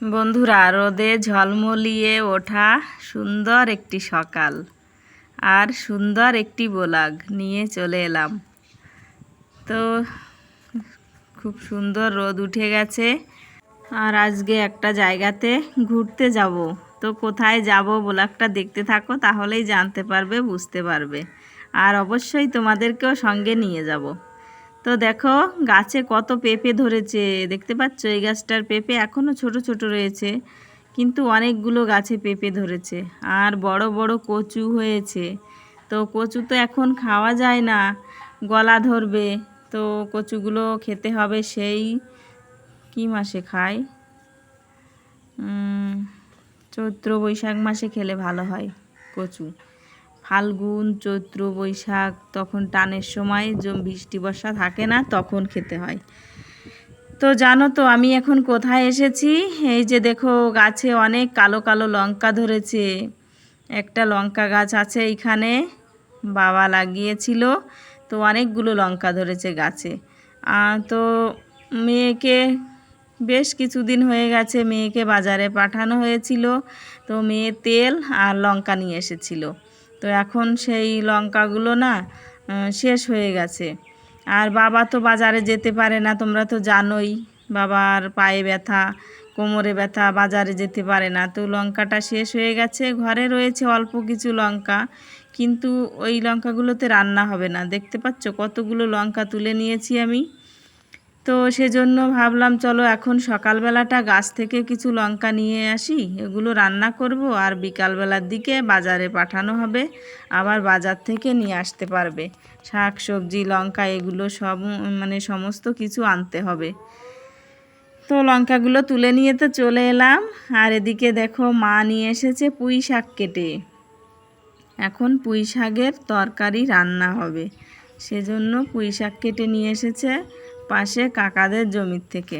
বন্ধুরা, রোদে ঝলমলিয়ে ওঠা সুন্দর একটি সকাল আর সুন্দর একটি বোলাগ নিয়ে চলে এলাম। তো খুব সুন্দর রোদ উঠে গেছে আর আজকে একটা জায়গাতে ঘুরতে যাব। তো কোথায় যাব ব্লগটা দেখতে থাকো, তাহলেই জানতে পারবে, বুঝতে পারবে। আর অবশ্যই তোমাদেরকেও সঙ্গে নিয়ে যাব। তো দেখো গাছে কত পেঁপে ধরেছে। দেখতে পাচ্ছ, এই গাছটার পেঁপে এখনও ছোট ছোট রয়েছে, কিন্তু অনেকগুলো গাছে পেঁপে ধরেছে আর বড় বড় কচু হয়েছে। তো কচু তো এখন খাওয়া যায় না, গলা ধরবে, তো কচুগুলো খেতে হবে সেই, কি মাসে খায়? চৈত্র বৈশাখ মাসে খেলে ভালো হয় কচু। ফাল্গুন, চৈত্র, বৈশাখ, তখন টানের সময় বৃষ্টি, বর্ষা থাকে না, তখন খেতে হয়। তো জানো তো, আমি এখন কোথায় এসেছি? এই যে দেখো, গাছে অনেক কালো কালো লঙ্কা ধরেছে। একটা লঙ্কা গাছ আছে এইখানে, বাবা লাগিয়েছিল। তো অনেকগুলো লঙ্কা ধরেছে গাছে। তো মেয়েকে, বেশ কিছুদিন হয়ে গেছে, মেয়েকে বাজারে পাঠানো হয়েছিল। তো মেয়ে তেল আর লঙ্কা নিয়ে এসেছিল। তো এখন সেই লঙ্কাগুলো না শেষ হয়ে গেছে। আর বাবা তো বাজারে যেতে পারে না, তোমরা তো জানোই, বাবার পায়ে ব্যথা, কোমরে ব্যথা, বাজারে যেতে পারে না। তো লঙ্কাটা শেষ হয়ে গেছে, ঘরে রয়েছে অল্প কিছু লঙ্কা, কিন্তু ওই লঙ্কাগুলোতে রান্না হবে না। দেখতে পাচ্ছ কতগুলো লঙ্কা তুলে নিয়েছি আমি। তো সেজন্য ভাবলাম, চলো এখন সকালবেলাটা গাছ থেকে কিছু লঙ্কা নিয়ে আসি, এগুলো রান্না করব আর বিকালবেলার দিকে বাজারে পাঠানো হবে, আবার বাজার থেকে নিয়ে আসতে পারবে। শাক, সবজি, লঙ্কা, এগুলো সব মানে সমস্ত কিছু আনতে হবে। তো লঙ্কাগুলো তুলে নিয়ে তো চলে এলাম, আর এদিকে দেখো মা নিয়ে এসেছে পুঁই শাক কেটে। এখন পুঁই শাকের তরকারি রান্না হবে, সেজন্য পুঁই শাক কেটে নিয়ে এসেছে। পাশে কাকাদের জমির থেকে।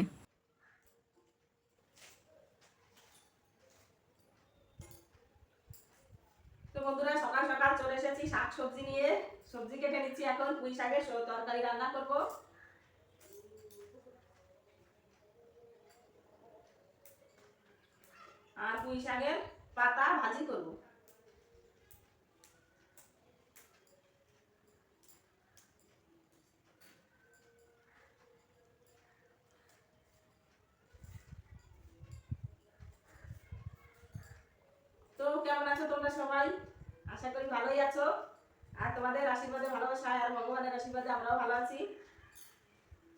সকাল সকাল চলে এসেছি শাক সবজি নিয়ে। সবজি কেটে নিচ্ছি এখন, পুঁই তরকারি রান্না করব। আর পুঁই শাকের পাতা ভাজি করব তো কেমন আছো তোমরা সবাই আশা করি ভালোই আছো আর তোমাদের আশীর্বাদে ভালোবাসায় আর ভগবানের আশীর্বাদে, আমরাও ভালো আছি।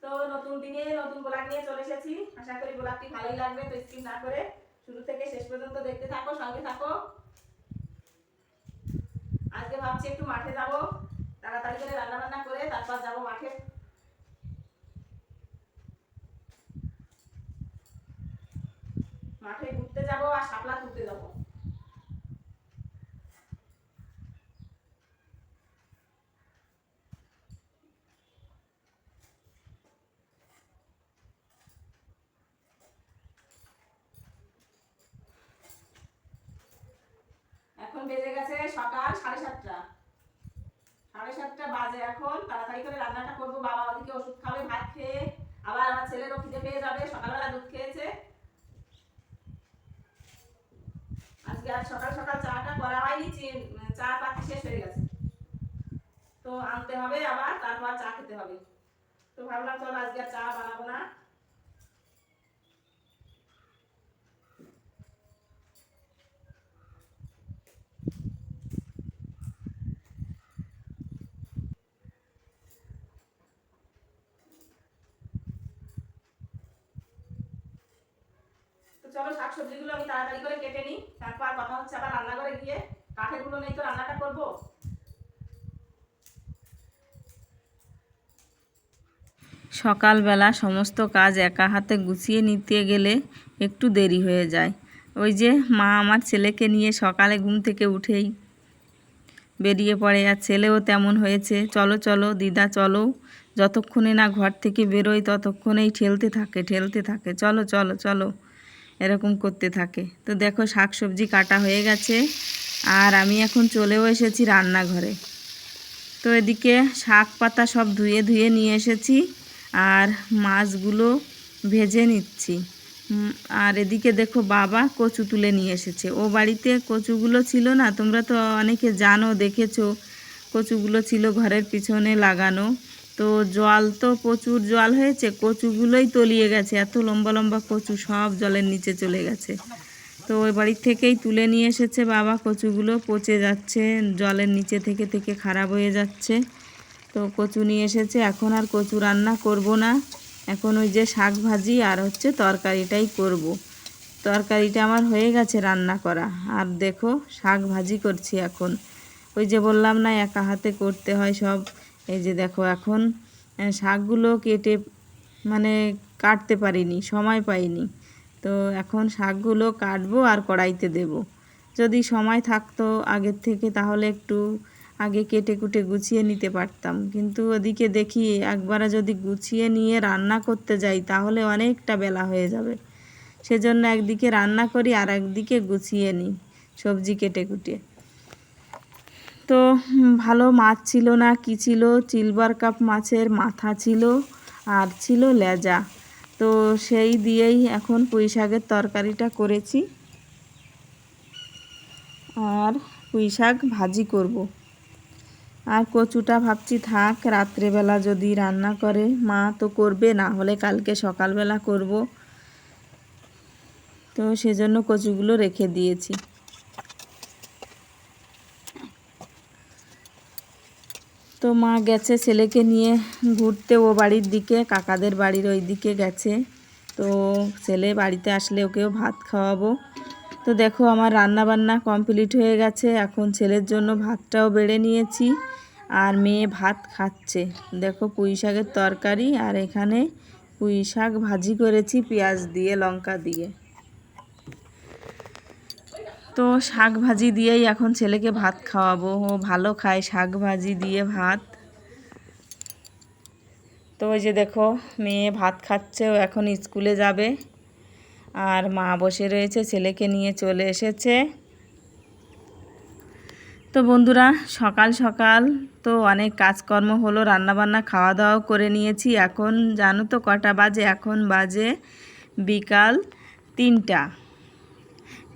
তো নতুন দিনে নতুন ব্লগ নিয়ে চলে এসেছি। আশা করি ব্লগটি ভালোই লাগবে, তো স্কিপ না করে শুরু থেকে শেষ পর্যন্ত দেখতে থাকো, সঙ্গে থাকো। আজকে ভাবছি একটু মাঠে যাব, তাড়াতাড়ি করে রান্না বান্না করে তারপর যাব মাঠে। মাঠে ঘুরতে যাব আর শাপলা তুলতে যাব এখন বেজে গেছে সকাল সাড়ে সাতটা। সাড়ে সাতটা বাজে এখন, তাড়াতাড়ি করে রান্নাটা করব। বাবা ওদিকে ওষুধ খাবে, ভাত খেয়ে, আবার আমার ছেলেরও খিদে পেয়ে যাবে, সকালবেলা দুধ খেয়েছে। আজকে আর সকাল সকাল চাটা করা হয়নি চা পাতি শেষ হয়ে গেছে। তো আনতে হবে আবার, তারপর চা খেতে হবে। তো ভাবলাম চলো আজকে চা বানাবো না তো চলো শাক সবজিগুলো আমি তাড়াতাড়ি করে কেটে নিই, তারপর কথা হচ্ছে আবার রান্নাঘরে গিয়ে কাঠেরগুলো নেই তো রান্নাটা করব। সকালবেলা সমস্ত কাজ একা হাতে গুছিয়ে নিতে গেলে একটু দেরি হয়ে যায়। ওই যে মা আমার ছেলেকে নিয়ে সকালে ঘুম থেকে উঠেই বেরিয়ে পড়ে আর ছেলেও তেমন হয়েছে। চলো চলো, দিদা, চলো। যতক্ষণে না ঘর থেকে বেরোয় ততক্ষণেই ঠেলতে থাকে ঠেলতে থাকে। চলো চলো চলো। এরকম করতে থাকে। তো দেখো শাক সবজি কাটা হয়ে গেছে আর আমি এখন চলেও এসেছি রান্নাঘরে। তো এদিকে শাক পাতা সব ধুয়ে ধুয়ে নিয়ে এসেছি আর মাছগুলো ভেজে নিচ্ছি। আর এদিকে দেখো বাবা কচু তুলে নিয়ে এসেছে। ও বাড়িতে কচুগুলো ছিল না, তোমরা তো অনেকে জানো, দেখেছ, কচুগুলো ছিল ঘরের পিছনে লাগানো। তো জল তো প্রচুর জল হয়েছে, কচুগুলোই তলিয়ে গেছে, এত লম্বা লম্বা কচু সব জলের নিচে চলে গেছে। তো ওই বাড়ির থেকেই তুলে নিয়ে এসেছে বাবা, কচুগুলো পচে যাচ্ছে, জলের নিচে থেকে থেকে খারাপ হয়ে যাচ্ছে। তো কচু নিয়ে এসেছে, এখন আর কচু রান্না করব না। এখন ওই যে শাক ভাজি আর হচ্ছে তরকারিটাই করব। তরকারিটা আমার হয়ে গেছে রান্না করা। আর দেখো, শাক ভাজি করছি এখন। ওই যে বললাম না, একা হাতে করতে হয় সব। এই যে দেখো এখন শাকগুলো কেটে মানে কাটতে পারিনি, সময় পাইনি। তো এখন শাকগুলো কাটবো আর কড়াইতে দেব। যদি সময় থাকতো আগের থেকে, তাহলে একটু আগে কেটে কুটে গুছিয়ে নিতে পারতাম। কিন্তু ওদিকে দেখি একবারে যদি গুছিয়ে নিয়ে রান্না করতে যাই, তাহলে অনেকটা বেলা হয়ে যাবে। সেজন্য একদিকে রান্না করি আর একদিকে গুছিয়ে নিই সবজি কেটে কুটে। তো ভালো মাছ ছিল না, কি ছিল? সিলভার কাপ মাছের মাথা ছিল আর ছিল লেজা। তো সেই দিয়েই এখন পুঁই শাকের তরকারিটা করেছি। আর পুঁই শাক ভাজি করব। আর কচুটা ভাবছি থাক, রাত্রেবেলা যদি রান্না করে, মা তো করবে, না হলে কালকে সকালবেলা করব। তো সেজন্য কচুগুলো রেখে দিয়েছি। তো মা গেছে ছেলেকে নিয়ে ঘুরতে, ও বাড়ির দিকে, কাকাদের বাড়ির ওই দিকে গেছে। তো ছেলে বাড়িতে আসলে ওকেও ভাত খাওয়াবো। তো দেখো আমার রান্না বান্না কমপ্লিট হয়ে গেছে, এখন ছেলের জন্য ভাতটাও বেড়ে নিয়েছি আর মেয়ে ভাত খাচ্ছে। দেখো পুঁই শাকের তরকারি আর এখানে পুঁই শাক ভাজি করেছি, পেঁয়াজ দিয়ে, লঙ্কা দিয়ে। তো শাক ভাজি দিয়েই এখন ছেলেকে ভাত খাওয়াবো। ও ভালো খায় শাক ভাজি দিয়ে ভাত। তো ওই যে দেখো, মেয়ে ভাত খাচ্ছে, ও এখন স্কুলে যাবে। আর মা বসে রয়েছে, ছেলেকে নিয়ে চলে এসেছে। তো বন্ধুরা, সকাল সকাল তো অনেক কাজকর্ম হলো, রান্নাবান্না খাওয়া দাওয়াও করে নিয়েছি। এখন জানো তো কটা বাজে? এখন বাজে বিকাল তিনটা।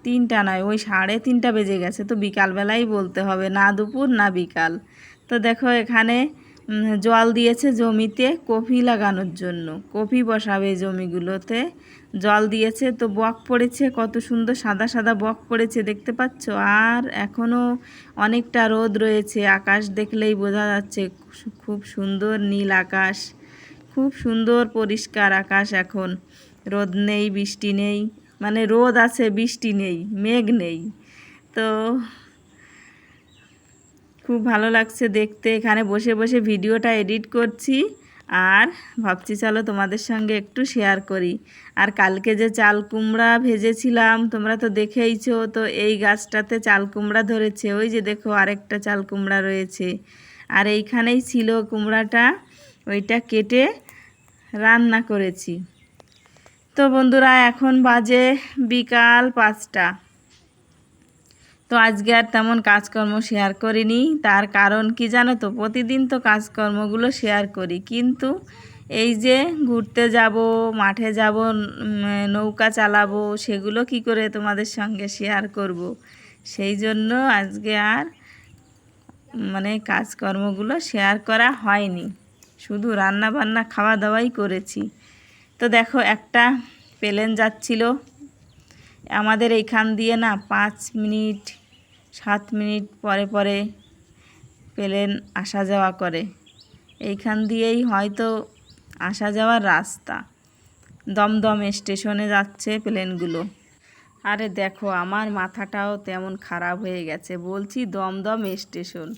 তিনটা নয়, ওই সাড়ে তিনটা বেজে গেছে, তো বিকালবেলাই বলতে হবে, না দুপুর না বিকাল। তো দেখো এখানে জল দিয়েছে জমিতে কফি লাগানোর জন্য, কফি বসাবে জমিগুলোতে। জল দিয়েছে, তো বক পড়েছে, কত সুন্দর সাদা সাদা বক পড়েছে, দেখতে পাচ্ছ? আর এখনও অনেকটা রোদ রয়েছে, আকাশ দেখলেই বোঝা যাচ্ছে খুব সুন্দর নীল আকাশ, খুব সুন্দর পরিষ্কার আকাশ এখন। রোদ নেই, বৃষ্টি নেই মানে রোদ আছে, বৃষ্টি নেই, মেঘ নেই। তো খুব ভালো লাগছে দেখতে। এখানে বসে বসে ভিডিওটা এডিট করছি আর ভাবছি চলো তোমাদের সঙ্গে একটু শেয়ার করি। আর কালকে যে চাল কুমড়া ভেজেছিলাম, তোমরা তো দেখেইছো, তো এই গাছটাতে চাল কুমড়া ধরেছে। ওই যে দেখো আরেকটা চাল কুমড়া রয়েছে। আর এইখানেই ছিল কুমড়াটা, ওইটা কেটে রান্না করেছি। তো বন্ধুরা, এখন বাজে বিকাল পাঁচটা। তো আজকে আর তেমন কাজকর্ম শেয়ার করিনি। তার কারণ কি জানো তো, প্রতিদিন তো কাজকর্মগুলো শেয়ার করি। কিন্তু এই যে ঘুরতে যাব, মাঠে যাব নৌকা চালাবো, সেগুলো কি করে তোমাদের সঙ্গে শেয়ার করব? সেই জন্য আজকে আর মানে কাজকর্মগুলো শেয়ার করা হয়নি। শুধু রান্না বান্না খাওয়া দাওয়াই করেছি। তো দেখো একটা প্লেন যাচ্ছিল। আমাদের এইখান দিয়ে না পাঁচ মিনিট, সাত মিনিট পরে পরে প্লেন আসা যাওয়া করে। এইখান দিয়েই হয়তো আসা যাওয়ার রাস্তা। দমদম স্টেশনে যাচ্ছে প্লেনগুলো। আরে দেখো, আমার মাথাটাও তেমন খারাপ হয়ে গেছে। বলছি দমদম স্টেশন।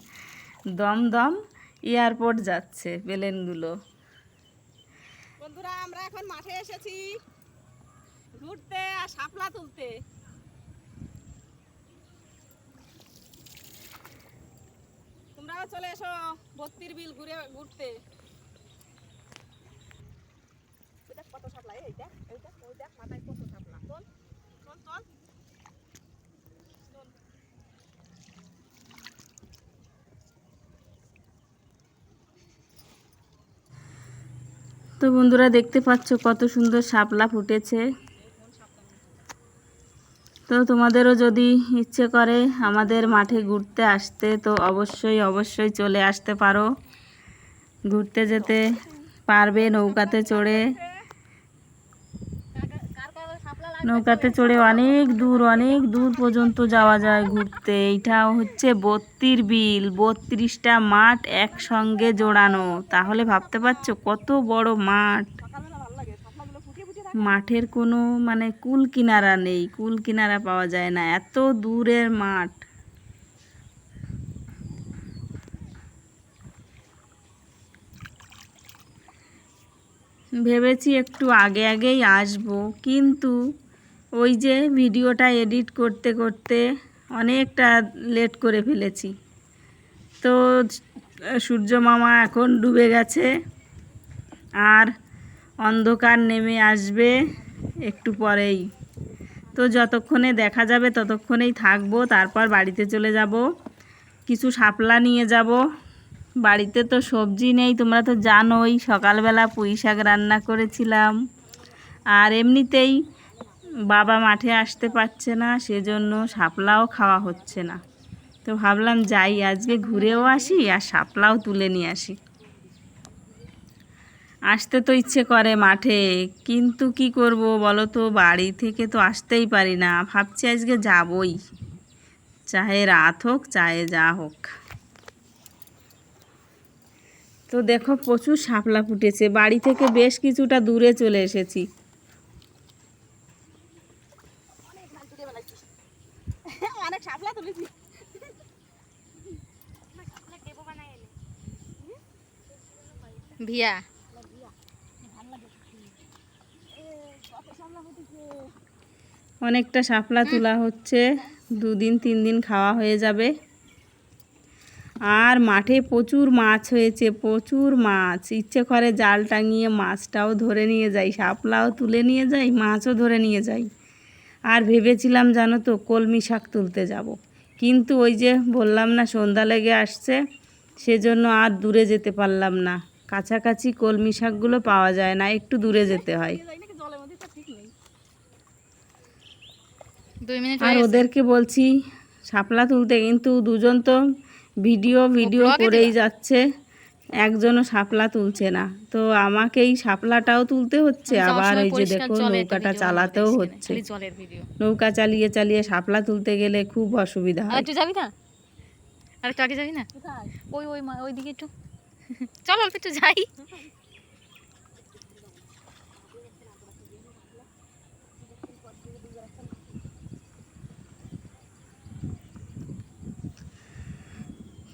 দমদম এয়ারপোর্ট যাচ্ছে প্লেনগুলো। বন্ধুরা আমরা এখন মাঠে এসেছি। ঘুরতে আর সাপলা তুলতে। তোমরাও চলে এসো বত্তির বিল ঘুরে, ঘুরতে। কত সাপলা এইটা এইটা ওই দেখ মাথায় কত সাপলা বল তো বন্ধুরা দেখতে পাচ্ছ কত সুন্দর শাপলা ফুটেছে। তো তোমাদেরও যদি ইচ্ছে করে আমাদের মাঠে ঘুরতে আসতে, তো অবশ্যই অবশ্যই চলে আসতে পারো। ঘুরতে যেতে পারবে নৌকাতে চড়ে। নৌকাতে চড়ে অনেক দূর অনেক দূর পর্যন্ত যাওয়া যায় ঘুরতে। এইটা হচ্ছে বত্রির বিল, বত্রিশটা মাঠ একসঙ্গে জোড়ানো। তাহলে ভাবতে পারছ কত বড় মাঠ। মাঠের কোনো মানে কুল কিনারা নেই, কুল কিনারা পাওয়া যায় না, এত দূরের মাঠ। ভেবেছি একটু আগে আগেই আসব, কিন্তু ওই যে ভিডিওটা এডিট করতে করতে অনেকটা লেট করে ফেলেছি। তো সূর্য মামা এখন ডুবে গেছে আর অন্ধকার নেমে আসবে একটু পরেই। তো যতক্ষণে দেখা যাবে ততক্ষণেই থাকব, তারপর বাড়িতে চলে যাব। কিছু শাপলা নিয়ে যাব। বাড়িতে তো সবজি নেই, তোমরা তো জানোই সকালবেলা পুঁই শাক রান্না করেছিলাম। আর এমনিতেই বাবা মাঠে আসতে পারছে না, সেজন্য শাপলাও খাওয়া হচ্ছে না। তো ভাবলাম যাই, আজকে ঘুরেও আসি আর শাপলাও তুলে নিয়ে আসি। আসতে তো ইচ্ছে করে মাঠে, কিন্তু কি করব বলো তো বাড়ি থেকে তো আসতেই পারি না, ভাবছি আজকে যাবই। চাহে রাত হোক, চাহে যা হোক। তো দেখো, প্রচুর শাপলা ফুটেছে, বাড়ি থেকে বেশ কিছুটা দূরে চলে এসেছি অনেক শাপলা তুলেছি ভিয়া অনেকটা শাপলা তোলা হচ্ছে। দুদিন তিন দিন খাওয়া হয়ে যাবে। আর মাঠে প্রচুর মাছ হয়েছে, প্রচুর মাছ। ইচ্ছে করে জাল টাঙিয়ে মাছটাও ধরে নিয়ে যাই, শাপলাও তুলে নিয়ে যাই, মাছও ধরে নিয়ে যাই। আর ভেবেছিলাম জানো তো কলমি শাক তুলতে যাব। কিন্তু ওই যে বললাম না, সন্ধ্যা লেগে আসছে, সেজন্য আর দূরে যেতে পারলাম না। কাছাকাছি কলমি শাকগুলো পাওয়া যায় না একটু দূরে যেতে হয়। আর ওদেরকে বলছি শাপলা তুলতে কিন্তু দুজন তো ভিডিও ভিডিও করেই যাচ্ছে একজনও শাপলা তুলছে না। তো আমাকেই শাপলাটাও তুলতে হচ্ছে আবার ওই যে দেখো নৌকাটা চালাতেও হচ্ছে। নৌকা চালিয়ে চালিয়ে শাপলা তুলতে গেলে খুব অসুবিধা আর হয় একটু যাবি না? আর আগে যাবি না? ওই ওই মা- ওই দিকে একটু। চল অল্প একটু যাই।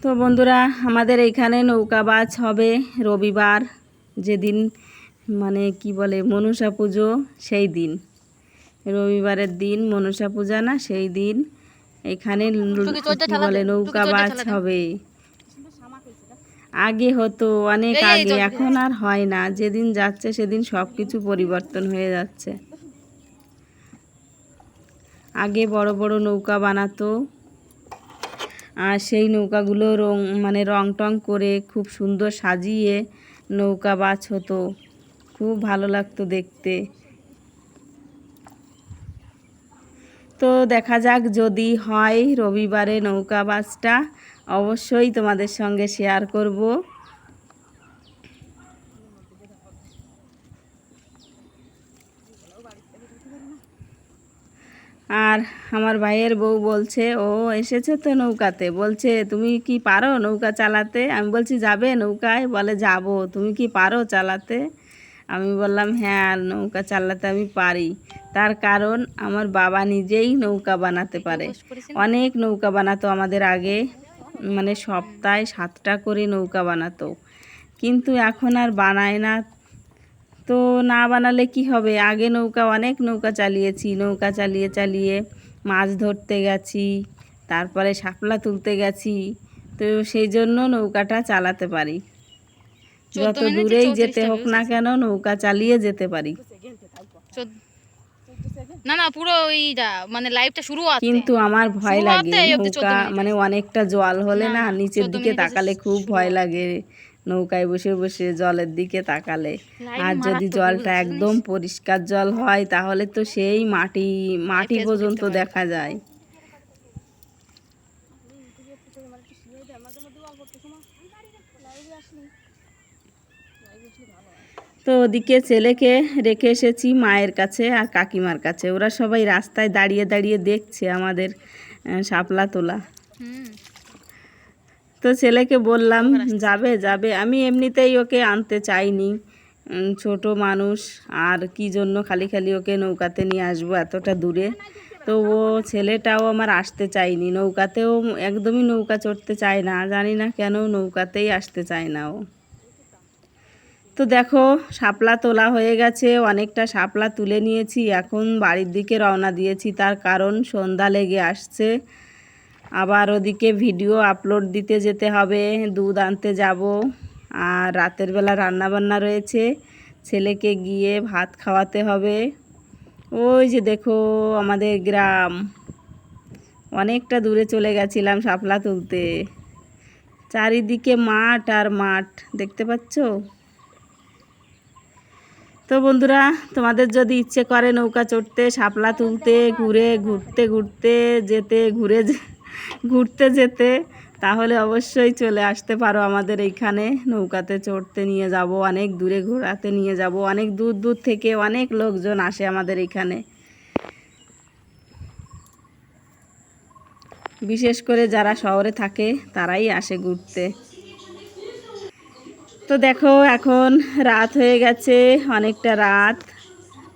তো বন্ধুরা, আমাদের এইখানে নৌকাবাজ হবে রবিবার, যেদিন মানে কি বলে, মনসা পুজো সেই দিন। রবিবারের দিন মনসা পূজা না, সেই দিন এখানে বলে নৌকাবাজ হবে আগে হতো অনেক আগে। এখন আর হয় না। যেদিন যাচ্ছে সেদিন সব কিছু পরিবর্তন হয়ে যাচ্ছে। আগে বড় বড় নৌকা বানাতো। আর সেই নৌকাগুলো রং মানে রং টং করে খুব সুন্দর সাজিয়ে নৌকা বাছ হতো। খুব ভালো লাগতো দেখতে। তো দেখা যাক যদি হয় রবিবারে নৌকা বাসটা অবশ্যই তোমাদের সঙ্গে শেয়ার করব। আর আমার ভাইয়ের বউ বলছে ও এসেছে তো নৌকাতে। বলছে তুমি কি পারো নৌকা চালাতে? আমি বলছি যাবে নৌকায়। বলে যাব। তুমি কি পারো চালাতে? আমি বললাম হ্যাঁ নৌকা চালাতে আমি পারি। তার কারণ আমার বাবা নিজেই নৌকা বানাতে পারে। অনেক নৌকা বানাতো আমাদের আগে। মানে সপ্তাহে সাতটা করে নৌকা বানাতো। কিন্তু এখন আর বানায় না। তো না বানালে কি হবে? আগে নৌকা অনেক নৌকা চালিয়েছি। নৌকা চালিয়ে চালিয়ে মাছ ধরতে গেছি তারপরে শাপলা তুলতে গেছি। তো সেই জন্য নৌকাটা চালাতে পারি। যত দূরেই যেতে হোক না কেন নৌকা চালিয়ে যেতে পারি। চোদ্দ- না না পুরো ওইটা মানে লাইভটা শুরু আছে কিন্তু আমার ভয় লাগে নৌকা মানে অনেকটা জল হলে না নিচের দিকে তাকালে খুব ভয় লাগে নৌকায় বসে বসে জলের দিকে তাকালে। আর যদি জলটা একদম পরিষ্কার জল হয় তাহলে তো সেই মাটি মাটি পর্যন্ত দেখা যায়। তো ওদিকে ছেলেকে রেখে এসেছি মায়ের কাছে আর কাকিমার কাছে। ওরা সবাই রাস্তায় দাঁড়িয়ে দাঁড়িয়ে দেখছে আমাদের শাপলা তোলা। তো ছেলেকে বললাম যাবে যাবে। আমি এমনিতেই ওকে আনতে চাইনি। ছোট মানুষ আর কি জন্য খালি খালি ওকে নৌকাতে নিয়ে আসব এতটা দূরে? তো ও ছেলেটাও আমার আসতে চায়নি নৌকাতেও একদমই নৌকা চড়তে চায় না। জানি না কেন নৌকাতেই আসতে চায় না ও। তো দেখো, শাপলা তোলা হয়ে গেছে, অনেকটা শাপলা তুলে নিয়েছি, এখন বাড়ির দিকে রওনা দিয়েছি, তার কারণ সন্ধ্যা লেগে আসছে। আবার ওদিকে ভিডিও আপলোড দিতে যেতে হবে, দুধ আনতে যাব, আর রাতের বেলা রান্না বান্না রয়েছে, ছেলেকে গিয়ে ভাত খাওয়াতে হবে। ওই যে দেখো, আমাদের গ্রাম। অনেকটা দূরে চলে গেছিলাম শাপলা তুলতে। চারিদিকে মাঠ আর মাঠ, দেখতে পাচ্ছ? তো বন্ধুরা, তোমাদের যদি ইচ্ছে করে নৌকা চড়তে, শাপলা তুলতে, ঘুরে, ঘুরতে ঘুরতে যেতে, ঘুরে ঘুরতে যেতে, তাহলে অবশ্যই চলে আসতে পারো আমাদের এইখানে। নৌকাতে চড়তে নিয়ে যাব, অনেক দূরে ঘোরাতে নিয়ে যাব, অনেক দূর দূর থেকে অনেক লোকজন আসে আমাদের এইখানে। বিশেষ করে যারা শহরে থাকে, তারাই আসে ঘুরতে। তো দেখো, এখন রাত হয়ে গেছে, অনেকটা রাত।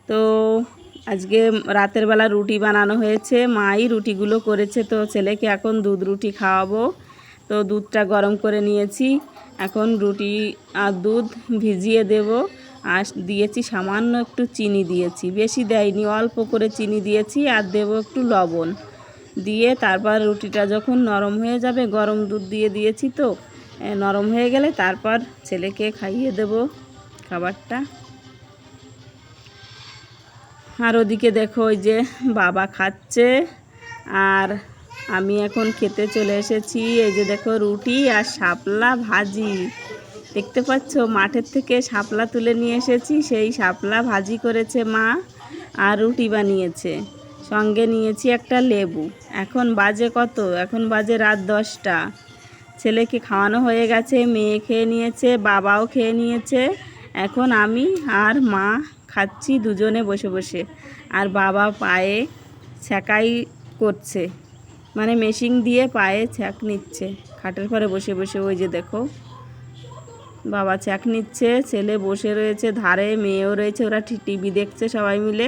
তো আজকে রাতের বেলা রুটি বানানো হয়েছে। মাই রুটিগুলো করেছে, তো ছেলেকে এখন দুধ রুটি খাওয়াবো। তো দুধটা গরম করে নিয়েছি। এখন রুটি আর দুধ ভিজিয়ে দেব। আর দিয়েছি সামান্য একটু চিনি দিয়েছি। বেশি দেয়নি, অল্প করে চিনি দিয়েছি আর দেবো একটু লবণ। দিয়ে তারপর রুটিটা যখন নরম হয়ে যাবে, গরম দুধ দিয়ে দিয়েছি তো। নরম হয়ে গেলে তারপর ছেলেকে খাইয়ে দেব খাবারটা। আর ওদিকে দেখো ওই যে বাবা খাচ্ছে, আর আমি এখন খেতে চলে এসেছি। এই যে দেখো রুটি আর শাপলা ভাজি। দেখতে পাচ্ছ, মাঠের থেকে শাপলা তুলে নিয়ে এসেছি, সেই শাপলা ভাজি করেছে মা আর রুটি বানিয়েছে। সঙ্গে নিয়েছি একটা লেবু। এখন বাজে কত? এখন বাজে রাত দশটা। ছেলেকে খাওয়ানো হয়ে গেছে, মেয়ে খেয়ে নিয়েছে, বাবাও খেয়ে নিয়েছে। এখন আমি আর মা খাচ্ছি দুজনে বসে বসে। আর বাবা পায়ে ছ্যাঁকাই করছে। মানে মেশিন দিয়ে পায়ে ছ্যাঁক নিচ্ছে। খাটের পরে বসে বসে ওই যে দেখো, বাবা ছ্যাঁক নিচ্ছে, ছেলে বসে রয়েছে ধারে, মেয়েও রয়েছে, ওরা টিভি দেখছে সবাই মিলে।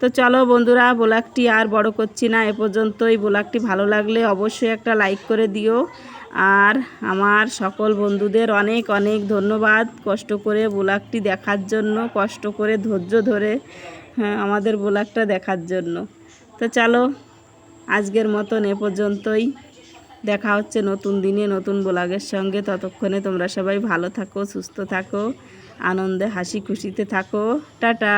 তো চলো বন্ধুরা, ব্লগটি আর বড় করছি না, এ পর্যন্তই। ব্লগটি ভালো লাগলে অবশ্যই একটা লাইক করে দিও। আর আমার সকল বন্ধুদের অনেক অনেক ধন্যবাদ কষ্ট করে ব্লগটি দেখার জন্য কষ্ট করে ধৈর্য ধরে হ্যাঁ, আমাদের ব্লগটা দেখার জন্য। তো চলো আজকের মতন এ পর্যন্তই। দেখা হচ্ছে নতুন দিনে নতুন ব্লগের সঙ্গে। ততক্ষণে তোমরা সবাই ভালো থাকো সুস্থ থাকো আনন্দে হাসি খুশিতে থাকো। টাটা!